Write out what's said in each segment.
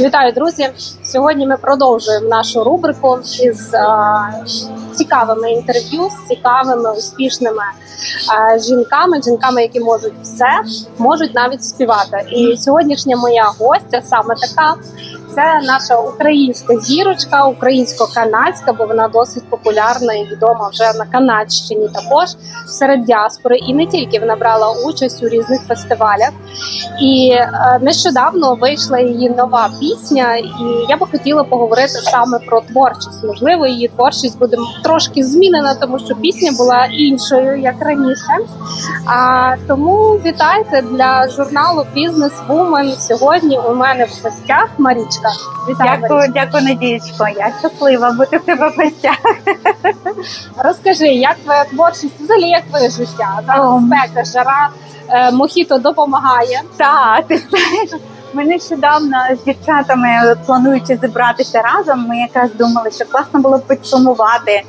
Вітаю, друзі! Сьогодні ми продовжуємо нашу рубрику із цікавими інтерв'ю з цікавими успішними е, жінками, жінками, які можуть все, можуть навіть співати. І сьогоднішня моя гостя саме така. Це наша українська зірочка, українсько-канадська, бо вона досить популярна і відома вже на Канадщині, також серед діаспори. І не тільки вона брала участь у різних фестивалях. І е, нещодавно вийшла її нова пісня, і я би хотіла поговорити саме про творчість. Можливо, її творчість буде трошки змінена, тому що пісня була іншою як раніше. А тому вітайте для журналу Бізнес Вумен. Сьогодні у мене в гостях Марічка. Вітаю, Дякую, дякую, Надієчко. Я щаслива бути в тебе в гостях. Розкажи, як твоя творчість, взагалі як твоє життя? Зараз спека, жара, е, мохіто допомагає. Так, ти знаєш, ми нещодавно з дівчатами, плануючи зібратися разом, ми якраз думали, що класно було б підсумувати.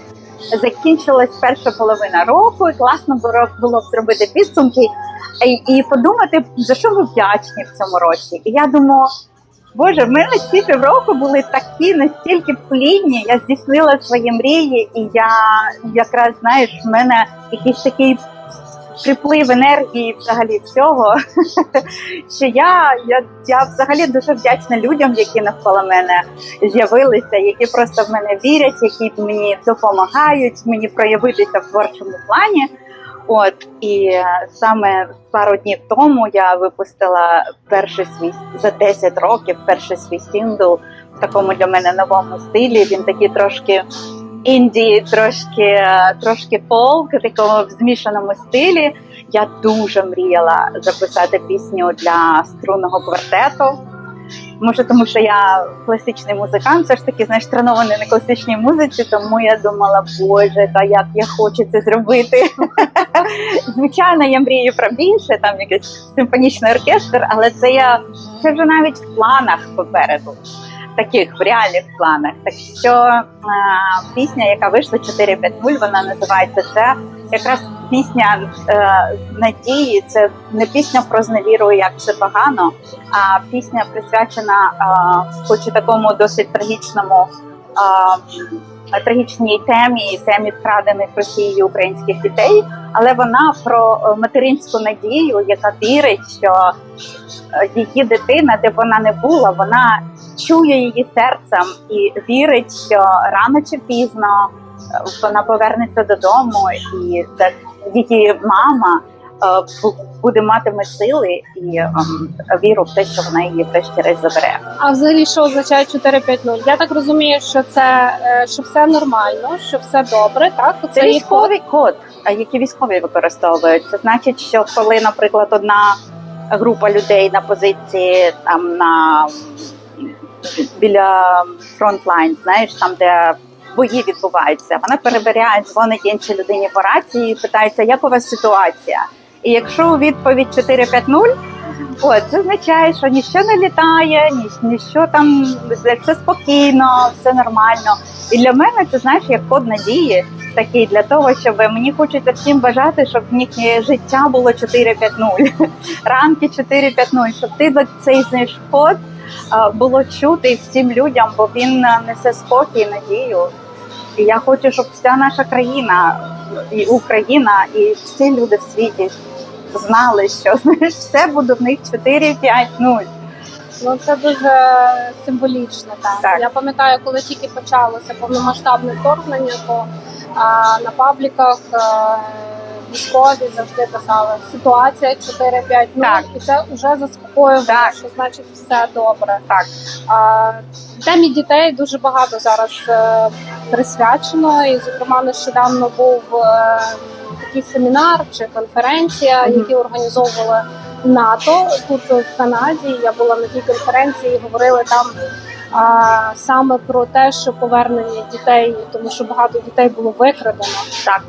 Закінчилась перша половина року, і класно було, б зробити підсумки і, і подумати, за що ми вдячні в цьому році. І я думаю, Боже, в мене ці півроку були такі настільки плідні. Я здійснила свої мрії, і я якраз знаєш, в мене якийсь такий приплив енергії взагалі всього. що я, я, я взагалі дуже вдячна людям, які навколо мене з'явилися, які просто в мене вірять, які мені допомагають мені проявитися в творчому плані. От і саме пару днів тому я випустила перший свій за 10 років, перший свій сингл в такому для мене новому стилі. Він такий трошки інді, трошки, трошки фолк, такому в змішаному стилі. Я дуже мріяла записати пісню для струнного квартету. Може, тому що я класичний музикант, все ж таки знаєш, тренований на класичній музиці, тому я думала, боже, та як я хочу це зробити. Звичайно, я мрію про більше, там якийсь симфонічний оркестр, але це я це вже навіть в планах попереду, таких в реальних планах. Так що а, пісня, яка вийшла 4.5.0, вона називається це якраз пісня е, надії. Це не пісня про зневіру, як все погано, а пісня присвячена, е, хоч і такому досить трагічному. Трагічній темі, темі вкрадених Росією українських дітей, але вона про е, материнську надію, яка вірить, що е, її дитина, де б вона не була, вона чує її серцем і вірить, що рано чи пізно е, вона повернеться додому, і так її мама буде матиме сили і ем, віру в те, що вона її врешті-решт забере. А взагалі, що означає 450? Я так розумію, що це е, що все нормально, що все добре, так? Це є код. військовий код, а які військові використовують. Це значить, що коли, наприклад, одна група людей на позиції там на біля фронтлайн, знаєш, там де бої відбуваються, вона перебирає, дзвонить іншій людині по рації, і питається, як у вас ситуація. І якщо у відповідь 450, От, це означає, що ніщо не літає, ні, ніщо там все спокійно, все нормально. І для мене це знаєш як код надії, такий для того, щоб мені хочеться всім бажати, щоб в їхнє життя було 4.5.0, ранки 4.5.0, щоб ти цей знаєш код було чути всім людям, бо він несе спокій, надію. І я хочу, щоб вся наша країна і Україна, і всі люди в світі знали, що знаєш, все буде в них 4-5-0. Ну це дуже символічно. Так. Так. я пам'ятаю, коли тільки почалося повномасштабне вторгнення, то а, на пабліках е, військові завжди писали ситуація 4-5 Так. і це вже заспокоювало, Так. що значить все добре. Так. А, темі дітей дуже багато зараз е, присвячено, і зокрема нещодавно був е, такий семінар чи конференція, Мгм. які організовували НАТО тут в Канаді. Я була на тій конференції, і говорили там. А саме про те, що повернення дітей, тому що багато дітей було викрадено, Так.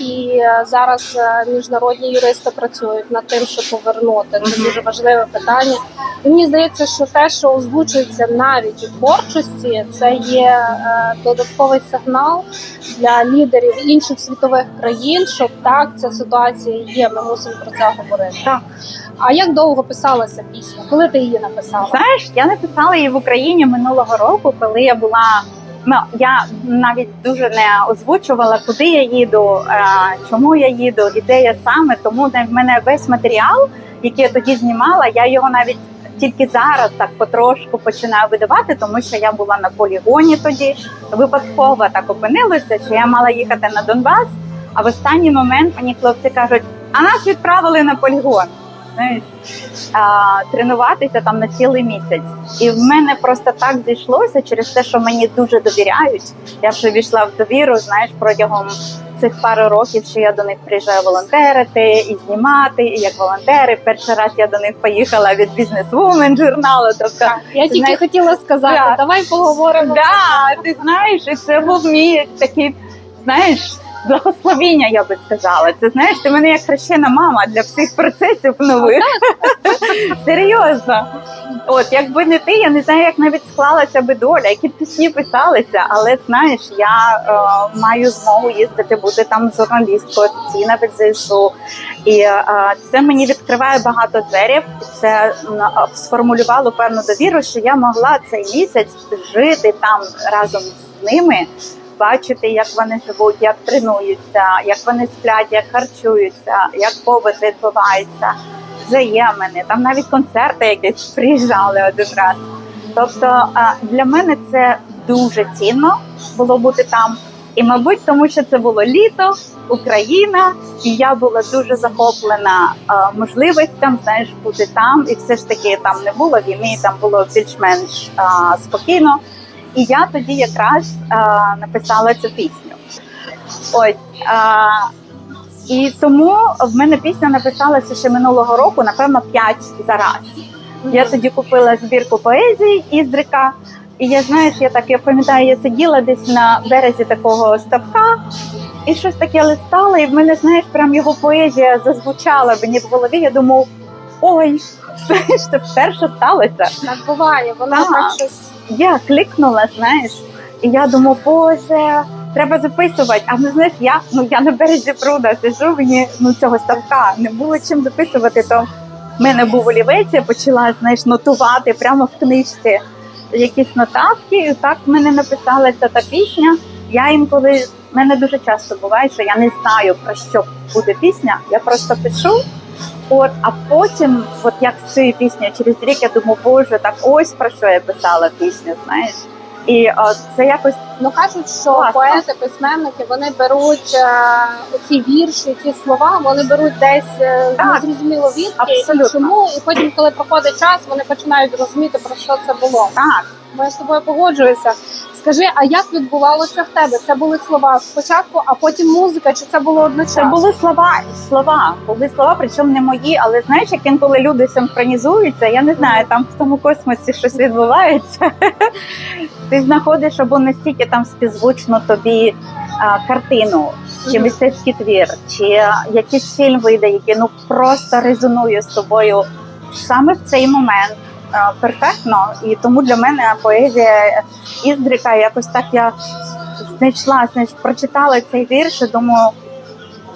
І е, зараз е, міжнародні юристи працюють над тим, щоб повернути. Це дуже важливе питання. І мені здається, що те, що озвучується навіть у творчості, це є е, додатковий сигнал для лідерів інших світових країн, що так ця ситуація є. Ми мусимо про це говорити. Так. А як довго писалася пісня? Коли ти її написала? Знаєш, я написала її в Україні минулого року, коли я була. Ну, я навіть дуже не озвучувала, куди я їду, е, чому я їду і де я саме. Тому в мене весь матеріал, який я тоді знімала, я його навіть тільки зараз так потрошку починаю видавати, тому що я була на полігоні тоді. Випадково так опинилося, що я мала їхати на Донбас. А в останній момент мені хлопці кажуть: а нас відправили на полігон. Знаєш, а, тренуватися там на цілий місяць. І в мене просто так зійшлося через те, що мені дуже довіряють. Я вже війшла в довіру, знаєш, протягом цих пару років, що я до них приїжджаю волонтерити і знімати, і як волонтери. Перший раз я до них поїхала від бізнес-вумен журналу. Тобто, Так, я тільки знаєш, хотіла сказати, Так. давай поговоримо. да, ти знаєш, і це був мій такий, знаєш. Благословіння, я би сказала. Це знаєш, ти мене як хрещена мама для всіх процесів нових. Серйозно. От, якби не ти, я не знаю, як навіть склалася би доля, які б пісні писалися, але знаєш, я е, маю змогу їздити, бути там журналісткою офіційна від ЗСУ. І е, це мені відкриває багато дверів. Це е, сформулювало певну довіру, що я могла цей місяць жити там разом з ними. Бачити, як вони живуть, як тренуються, як вони сплять, як харчуються, як побут відбувається, взаємини. Там навіть концерти якісь приїжджали один раз. Тобто для мене це дуже цінно було бути там. І, мабуть, тому що це було літо, Україна, і я була дуже захоплена можливостям, знаєш, бути там. І все ж таки там не було війни, там було більш-менш спокійно. І я тоді якраз а, написала цю пісню. Ось. А, і тому в мене пісня написалася ще минулого року, напевно, п'ять за раз. Я тоді купила збірку поезії Іздрика. І я знаєш, я так я пам'ятаю, я сиділа десь на березі такого ставка і щось таке листала, і в мене, знаєш, прям його поезія зазвучала мені в голові. Я думав, ой, знаєш, це вперше сталося. Так буває, воно Так. так щось. Я клікнула, знаєш, і я думаю, боже, треба записувати. А ну знаєш, я ну я на березі пруда сижу, мені ну цього ставка не було чим записувати. То в мене був олівець, я почала знаєш, нотувати прямо в книжці якісь нотатки. І так в мене написалася та пісня. Я інколи в мене дуже часто буває, що я не знаю про що буде пісня. Я просто пишу. От, а потім, от як цією піснею через рік, я думаю, боже, так ось про що я писала пісню, знаєш. І о, це якось Ну кажуть, що Класно. поети, письменники вони беруть е, оці вірші, ці слова, вони беруть десь е, Так. незрозуміло відки Абсолютно. і чому, і потім, коли проходить час, вони починають розуміти про що це було. так. Я з тобою погоджуюся. Скажи, а як відбувалося в тебе? Це були слова спочатку, а потім музика, чи це було одночасно? Це були слова, слова, були слова, причому не мої, але знаєш, як інколи люди синхронізуються, я не знаю, там в тому космосі щось відбувається. Ти знаходиш або настільки там співзвучно тобі а, картину, чи мистецький твір, чи якийсь фільм вийде, який ну просто резонує з тобою саме в цей момент. А, Перфектно, і тому для мене поезія Іздрика якось так я знайшла, знаєш, прочитала цей вірш і думаю,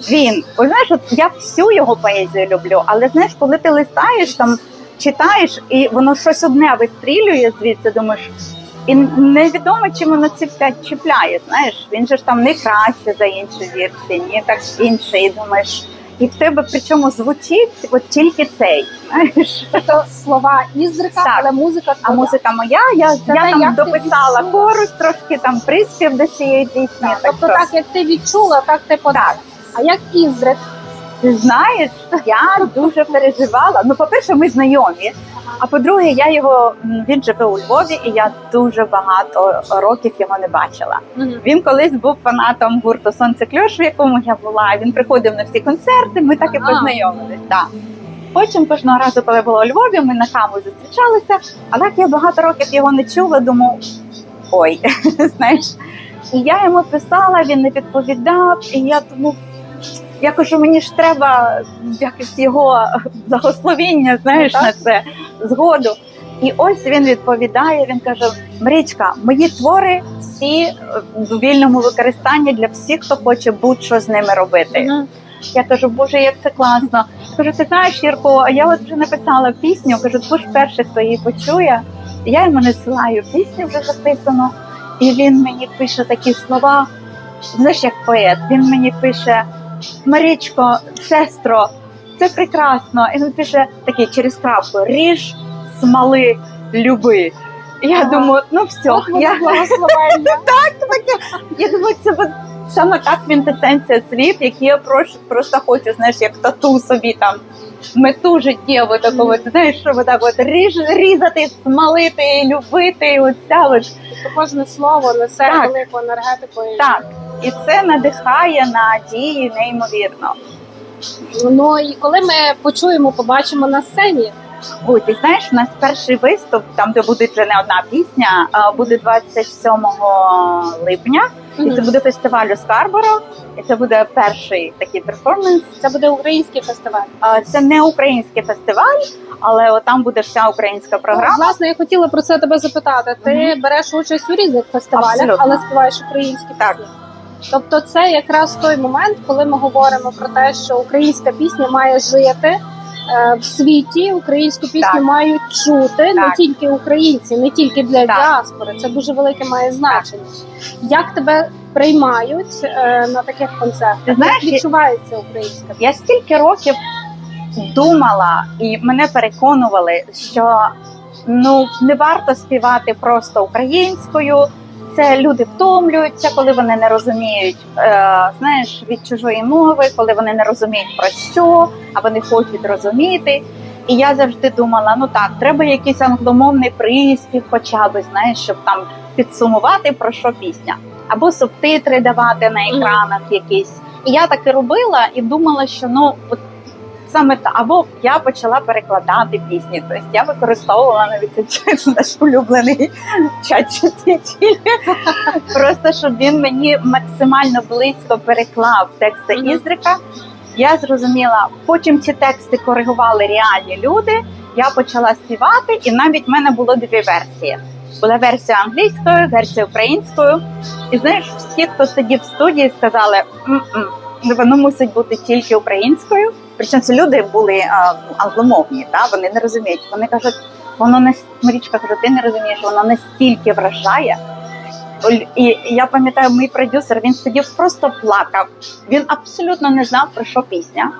він. Ось знаєш, от я всю його поезію люблю, але знаєш, коли ти листаєш там, читаєш, і воно щось одне вистрілює звідси, думаєш, і невідомо, чим воно ціпля- чіпляє. Знаєш, він же ж там не краще за інші вірші, ні так інше. Думаєш, і в тебе причому звучить от тільки цей. Знаєш, Тобто слова іздрика, Так. але музика а твоя. музика моя, я, Це я там ти дописала відчула. корус, трошки там приспів до цієї пісні. Так, так тобто що- так, як ти відчула, так ти подала. А як іздрик? Ти знаєш, я дуже переживала. Ну, по-перше, ми знайомі. А по-друге, я його він живе у Львові, і я дуже багато років його не бачила. Він колись був фанатом гурту Сонце Кльош, в якому я була. Він приходив на всі концерти. Ми так і познайомились. Да. Потім кожного разу, коли була у Львові, ми на каву зустрічалися. А так я багато років його не чула. Думаю, ой, знаєш. І я йому писала, він не відповідав, і я тому. Я кажу, мені ж треба якось його благословіння, знаєш, Ну, на це згоду. І ось він відповідає. Він каже: Мрічка, мої твори всі е, в вільному використанні для всіх, хто хоче будь-що з ними робити. Я кажу, боже, як це класно. Кажу, ти знаєш, Юрко, а я от вже написала пісню. Кажу, ти ж перший, хто її почує. Я йому насилаю пісню вже записано, і він мені пише такі слова. Знаєш, як поет. Він мені пише: Марічко, сестро, це прекрасно. І він пише такий через крапку: ріж, смали, люби. І я думаю, ну все, От воно я, благословення. я думаю, це от саме так квінтесенція слів, які я просто, просто хочу, знаєш, як тату собі там. Мету життєву такого, ти знаєш, що так от ріж, різати, смалити, любити, оця от Тобто кожне слово несе Так. велику енергетику. і- так. І це надихає на дії неймовірно. Ну і коли ми почуємо, побачимо на сцені, Ой, ти знаєш, у нас перший виступ, там де буде вже не одна пісня, буде 27 липня. І це буде фестиваль у Скарборо. І це буде перший такий перформанс. це буде український фестиваль. А, Це не український фестиваль, але от там буде вся українська Ну, програма. власне, я хотіла про це тебе запитати. Ти береш участь у різних фестивалях, Абсолютно. але співаєш українські Так. Тобто, це якраз той момент, коли ми говоримо про те, що українська пісня має жити. е, В світі українську пісню Так. мають чути не тільки українці, не тільки для Так. діаспори. Це дуже велике має значення. Як тебе приймають е, на таких концертах? Ти знаєш, Як відчувається українська пісня? Я стільки років думала, і мене переконували, що ну не варто співати просто українською. Це люди втомлюються, коли вони не розуміють, е, знаєш, від чужої мови, коли вони не розуміють про що, а вони хочуть розуміти. І я завжди думала: ну так, треба якийсь англомовний приспів, хоча б знаєш, щоб там підсумувати про що пісня, або субтитри давати на екранах якісь. І я так і робила, і думала, що ну от саме та або я почала перекладати пісні. Тобто я використовувала навіть цей наш улюблений чат просто щоб він мені максимально близько переклав тексти Ізрика. Я зрозуміла, потім ці тексти коригували реальні люди. Я почала співати, і навіть в мене було дві версії. Була версія англійською, версія українською. І знаєш, всі, хто сидів в студії, сказали, «М-м, воно мусить бути тільки українською. Причому ці люди були а, англомовні, та вони не розуміють. Вони кажуть, воно не Марічка каже, ти не розумієш, воно настільки вражає. І я пам'ятаю, мій продюсер він сидів, просто плакав. Він абсолютно не знав про що пісня.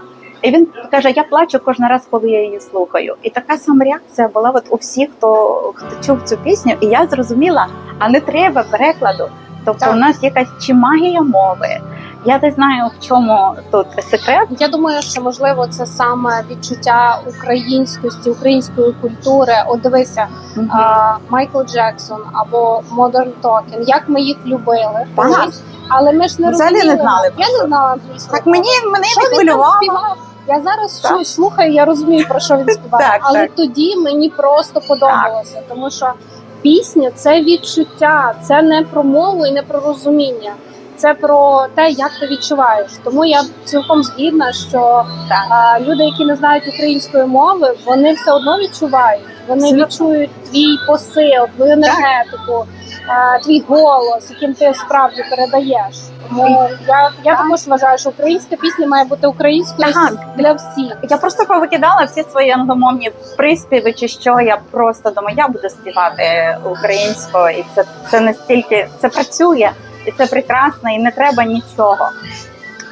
І він каже: Я плачу кожен раз, коли я її слухаю. І така сама реакція була от у всіх, хто, хто чув цю пісню. І я зрозуміла, а не треба перекладу. Тобто, Так. у нас якась чи магія мови. Я не знаю, в чому тут секрет. Я думаю, що можливо це саме відчуття українськості, української культури. От дивися, а, Майкл Джексон або Modern Talking, як ми їх любили, Так. колись, але ми ж не Взагалі не знали Я не знала англійської. Так мені мене не хвилювало. Я зараз Так. чую, слухаю, я розумію про що він співає, Так, але так. тоді мені просто подобалося, тому що пісня це відчуття, це не про мову і не про розуміння. Це про те, як ти відчуваєш. Тому я цілком згідна, що а, люди, які не знають української мови, вони все одно відчувають. Вони Абсолютно. відчують твій посил, твою енергетику, а, твій голос, яким ти справді передаєш. Тому я, я Так. також вважаю, що українська пісня має бути українською Так. для всіх. Я просто повикидала всі свої англомовні приспіви, чи що я просто думаю, я буду співати українською, і це, це настільки це працює, і це прекрасно, і не треба нічого.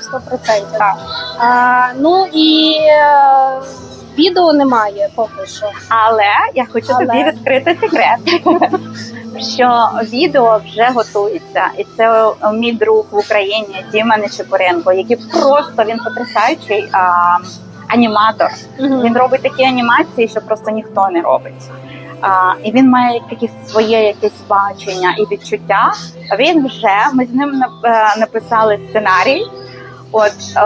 Сто процентів. Так. А, ну і е, відео немає поки що. Але я хочу Але? тобі відкрити секрет, що відео вже готується, і це мій друг в Україні Діма Нечепоренко, який просто він потрясаючий а, аніматор. Він робить такі анімації, що просто ніхто не робить. І він має якесь своє якесь бачення і відчуття. Він вже ми з ним е, написали сценарій. От е,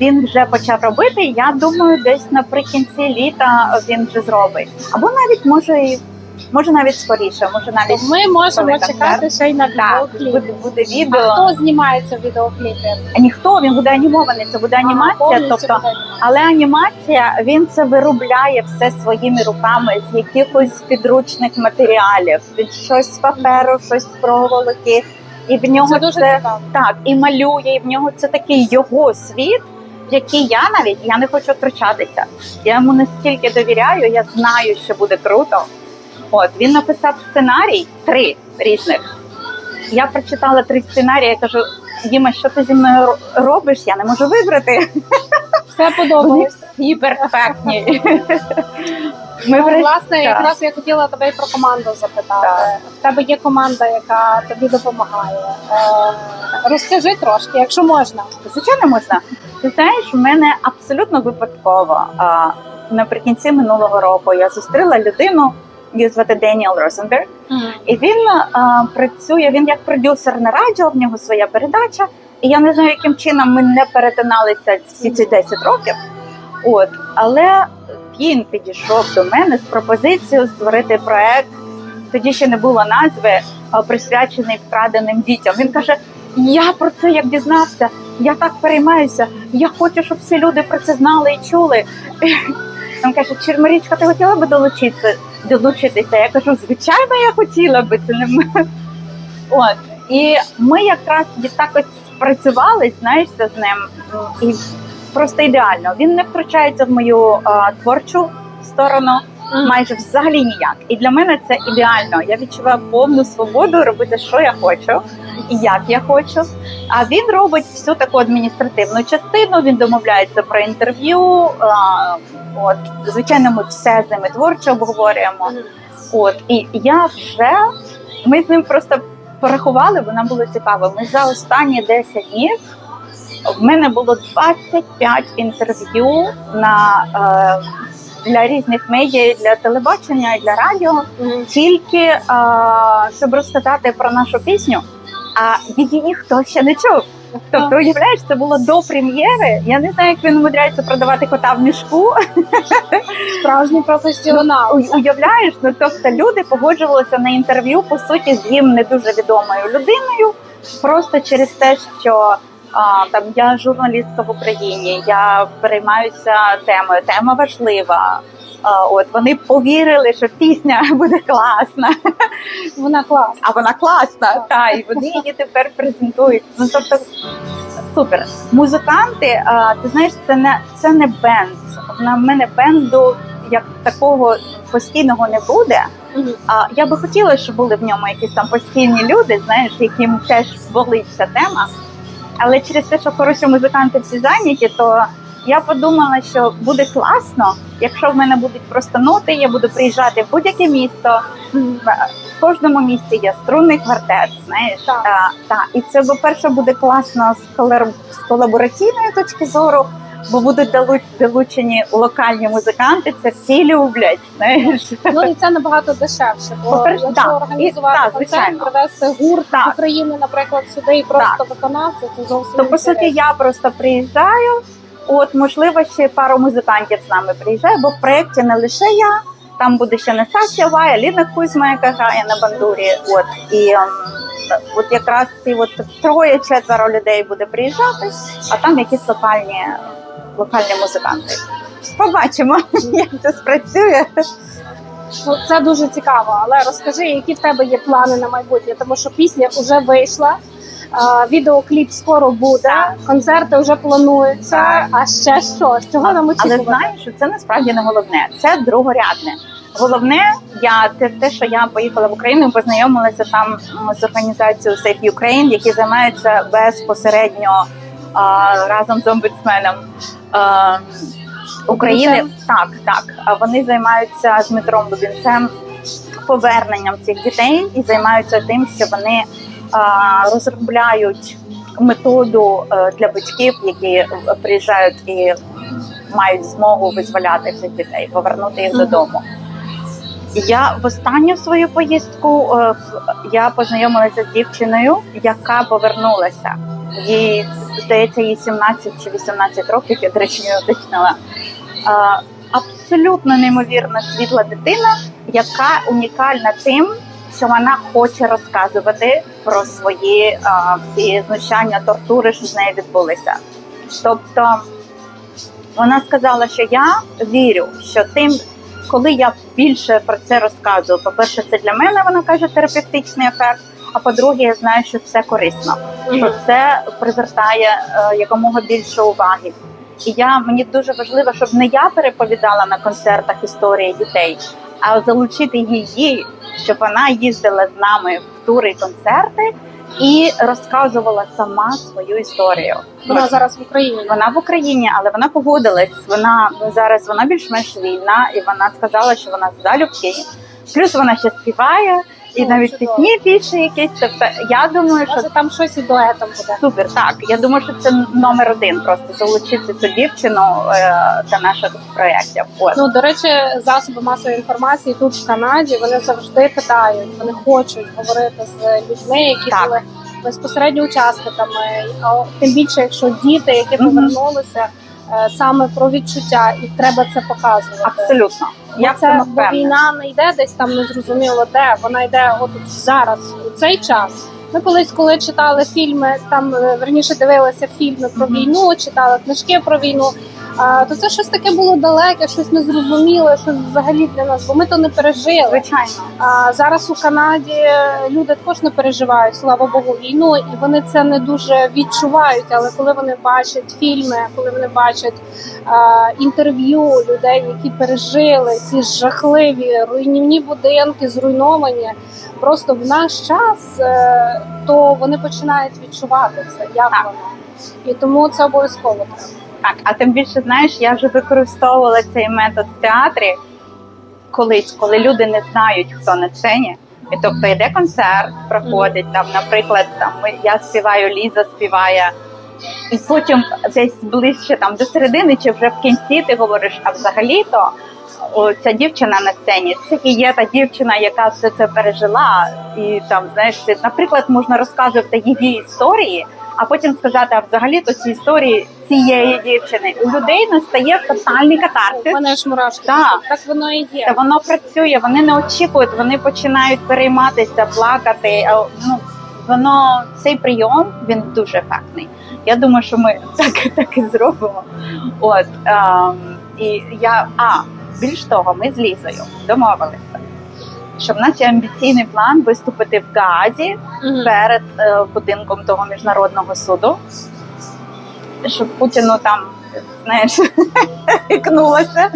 він вже почав робити. Я думаю, десь наприкінці літа він вже зробить. Або навіть може і може навіть скоріше, може навіть Ми можемо чекати ще й на відеокліп. буде, буде А відео. хто знімається в відеокліпі? Ніхто він буде анімований. Це буде анімація, повністю тобто буде але анімація він це виробляє все своїми руками з якихось підручних матеріалів, від щось з паперу, щось з проволоки, і в нього це це, дуже цікаво. так і малює. І в нього це такий його світ. в який я навіть я не хочу втручатися. Я йому настільки довіряю, я знаю, що буде круто. От він написав сценарій три різних. Я прочитала три сценарії. Я кажу: Діма, що ти зі мною робиш? Я не можу вибрати. Все подобалось. всі перфектні. Ну, Ми врешті- власне, так. якраз я хотіла тебе і про команду запитати. Так. В тебе є команда, яка тобі допомагає. Е, розкажи трошки, якщо можна. Звичайно, можна. Ти знаєш, в мене абсолютно випадково. Наприкінці минулого року я зустріла людину, її звати Деніел Розенберг, і він а, працює. Він як продюсер на радіо, в нього своя передача. І я не знаю, яким чином ми не перетиналися всі ці 10 років. От, але він підійшов до мене з пропозицією створити проект. Тоді ще не було назви, присвячений вкраденим дітям. Він каже: Я про це як дізнався, я так переймаюся. Я хочу, щоб всі люди про це знали і чули. Він каже: Чермарічка, ти хотіла би долучитися? Долучитися? Я кажу, звичайно, я хотіла би це не От і ми якраз так ось спрацювали, знаєш, з ним і просто ідеально. Він не втручається в мою а, творчу сторону. Майже взагалі ніяк. І для мене це ідеально. Я відчуваю повну свободу робити, що я хочу і як я хочу. А він робить всю таку адміністративну частину. Він домовляється про інтерв'ю. От звичайно, ми все з ними творчо обговорюємо. От і я вже ми з ним просто порахували, бо нам було цікаво. Ми за останні 10 днів в мене було 25 інтерв'ю на е, для різних медіа, і для телебачення, і для радіо, тільки щоб розказати про нашу пісню. А її ніхто ще не чув. Тобто, уявляєш, це було до прем'єри. Я не знаю, як він умудряється продавати кота в мішку. Справжній професіонал. У- Уявляєш, ну тобто люди погоджувалися на інтерв'ю по суті з їм не дуже відомою людиною, просто через те, що там я журналістка в Україні, я переймаюся темою, тема важлива. От вони повірили, що пісня буде класна, Вона класна. а вона класна. Та і вони її тепер презентують. Ну тобто супер. Музиканти, ти знаєш, це не це не бенд. На мене бенду як такого постійного не буде. А я би хотіла, щоб були в ньому якісь там постійні люди, знаєш, яким теж болить ця тема. Але через те, що хороші музиканти всі зайняті, то я подумала, що буде класно, якщо в мене будуть просто ноти, я буду приїжджати в будь-яке місто. В кожному місті є струнний квартет, знаєш. Так. Та, та, і це, по-перше, буде класно з колабораційної точки зору, бо будуть долу- долучені локальні музиканти, це всі люблять. Знаєш. Ну і це набагато дешевше. Бо якщо так. організувати І- так, концерт, привезти гурт Так. з України, наприклад, сюди і просто виконавця, це зовсім То по суті я просто приїжджаю. От можливо, ще пару музикантів з нами приїжджає, бо в проєкті не лише я. Там буде ще Настасія Вая, Ліна Кузьма, яка грає на бандурі. От і ем, от якраз ці от троє-четверо людей буде приїжджати, а там якісь локальні, локальні музиканти. Побачимо, як це спрацює. Ну, це дуже цікаво. Але розкажи, які в тебе є плани на майбутнє, тому що пісня вже вийшла. Відеокліп скоро буде, концерти вже плануються. А ще що? З чого нам Але очікувати? знаєш, що це насправді не головне, це другорядне. Головне, я те, те, що я поїхала в Україну, познайомилася там з організацією Save Ukraine, які займаються безпосередньо разом з омбудсменом. України так, так. Вони займаються з Дмитром Лубінцем поверненням цих дітей і займаються тим, що вони розробляють методу е, для батьків, які приїжджають і мають змогу визволяти цих дітей, повернути їх додому. Я в останню свою поїздку е, я познайомилася з дівчиною, яка повернулася. Їй здається, їй 17 чи 18 років, я до речі не уточнила. Абсолютно неймовірна світла дитина, яка унікальна тим, що вона хоче розказувати про свої е, всі знущання, тортури, що з нею відбулися. Тобто вона сказала, що я вірю, що тим, коли я більше про це розказую, по-перше, це для мене вона каже терапевтичний ефект. А по-друге, я знаю, що це корисно, що це привертає е, якомога більше уваги. І я мені дуже важливо, щоб не я переповідала на концертах історії дітей, а залучити її, щоб вона їздила з нами в тури і концерти і розказувала сама свою історію. Вона зараз в Україні. Вона в Україні, але вона погодилась. Вона зараз вона більш-менш вільна, і вона сказала, що вона залюбки. Плюс вона ще співає і навіть чудово. пісні пише якісь. Тобто я думаю, що Може там щось і дуетом буде. супер. Так, я думаю, що це номер один. Просто залучити цю дівчину е, до наших проєктів. От. Ну до речі, засоби масової інформації тут в Канаді вони завжди питають, вони хочуть говорити з людьми, які Так. були безпосередньо учасниками. А тим більше, якщо діти, які повернулися, е, саме про відчуття, і треба це показувати. Абсолютно. Я в це бо війна не йде десь там незрозуміло де. Вона йде от зараз у цей час. Ми колись, коли читали фільми, там е, верніше дивилися фільми про війну, читали книжки про війну. То це щось таке було далеке, щось незрозуміле, щось взагалі для нас, бо ми то не пережили. Звичайно. А зараз у Канаді люди також не переживають, слава Богу, війну, і вони це не дуже відчувають. Але коли вони бачать фільми, коли вони бачать а, інтерв'ю людей, які пережили ці жахливі руйнівні будинки, зруйновані, просто в наш час, е, то вони починають відчувати це, як воно. І тому це обов'язково треба. Так, а тим більше, знаєш, я вже використовувала цей метод в театрі колись, коли люди не знають, хто на сцені. І тобто йде концерт, проходить там, наприклад, там я співаю, Ліза співає, і потім десь ближче там до середини, чи вже в кінці ти говориш, а взагалі-то ця дівчина на сцені, це і є та дівчина, яка все це пережила, і там знаєш, наприклад, можна розказувати її історії, а потім сказати, а взагалі-то ці історії цієї дівчини у людей настає тотальний У катарсис. мене ж мурашки. Так. так воно і є. Та воно працює, вони не очікують, вони починають перейматися, плакати. Ну воно цей прийом він дуже ефектний. Я думаю, що ми так, так і зробимо. От ем, і я а більш того, ми з Лізою домовилися, що в нас є амбіційний план виступити в Гаазі Мгм. перед е, будинком того міжнародного суду, щоб Путіну там, знаєш, ікнулося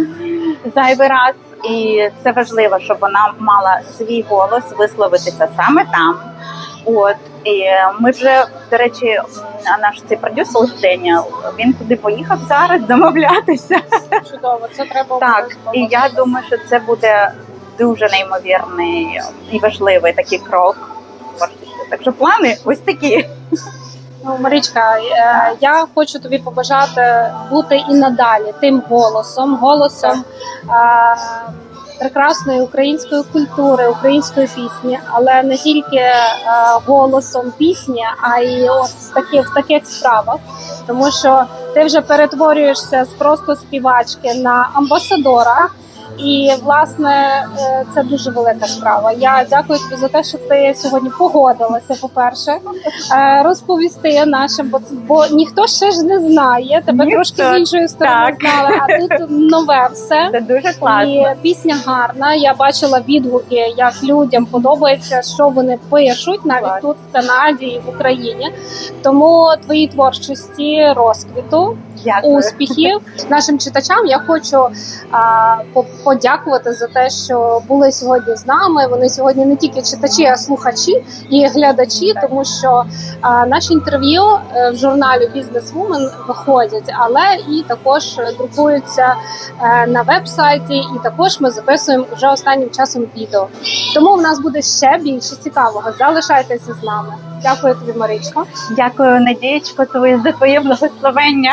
зайвий раз. І це важливо, щоб вона мала свій голос висловитися саме там. От і ми вже до речі, наш цей продюсер Деніел, він туди поїхав зараз домовлятися. Чудово, це треба Так, і я думаю, що це буде дуже неймовірний і важливий такий крок. Так що плани ось такі. Ну, Марічка, е, я хочу тобі побажати бути і надалі тим голосом, голосом е, прекрасної української культури, української пісні, але не тільки е, голосом пісні, а й от з таки, в таких справах, тому що ти вже перетворюєшся з просто співачки на амбасадора. І власне е, це дуже велика справа. Я дякую тобі за те, що ти сьогодні погодилася. По перше, е, розповісти нашим, бо бо ніхто ще ж не знає. Тебе Ніхто. трошки з іншої сторони Так. знали, а тут нове все. Це дуже класно. І пісня гарна. Я бачила відгуки, як людям подобається, що вони пишуть навіть Клас. тут в Канаді і в Україні. Тому твої творчості розквіту, Дякую. успіхів нашим читачам. Я хочу а, подякувати за те, що були сьогодні з нами. Вони сьогодні не тільки читачі, а слухачі і глядачі, тому що наші інтерв'ю е, в журналі Businesswoman виходять, але і також друкуються е, на веб-сайті, і також ми записуємо вже останнім часом відео. Тому в нас буде ще більше цікавого. Залишайтеся з нами. Дякую тобі, Марічко. Дякую, Надієчко, твоє за твоє благословення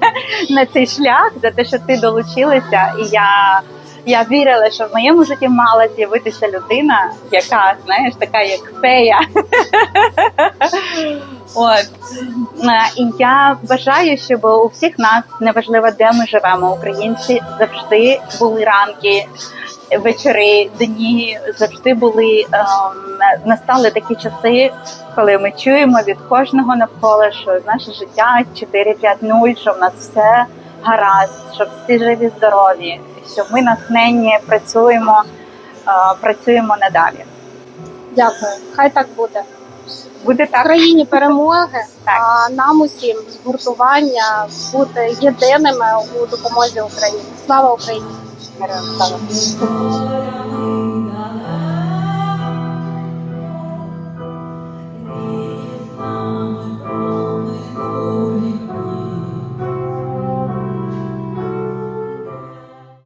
на цей шлях, за те, що ти долучилася. І я, я вірила, що в моєму житті мала з'явитися людина, яка, знаєш, така як фея. От Е, і я бажаю, щоб у всіх нас неважливо, де ми живемо, українці завжди були ранки, вечори, дні, завжди були ем, настали такі часи, коли ми чуємо від кожного навколо, що наше життя 4-5-0, що в нас все гаразд, що всі живі, здорові, що ми натхненні працюємо, е, працюємо надалі. Дякую, хай так буде. Буде так. В країні перемоги, так. а нам усім згуртування бути єдиними у допомозі Україні. Слава Україні! Героям слава! Holy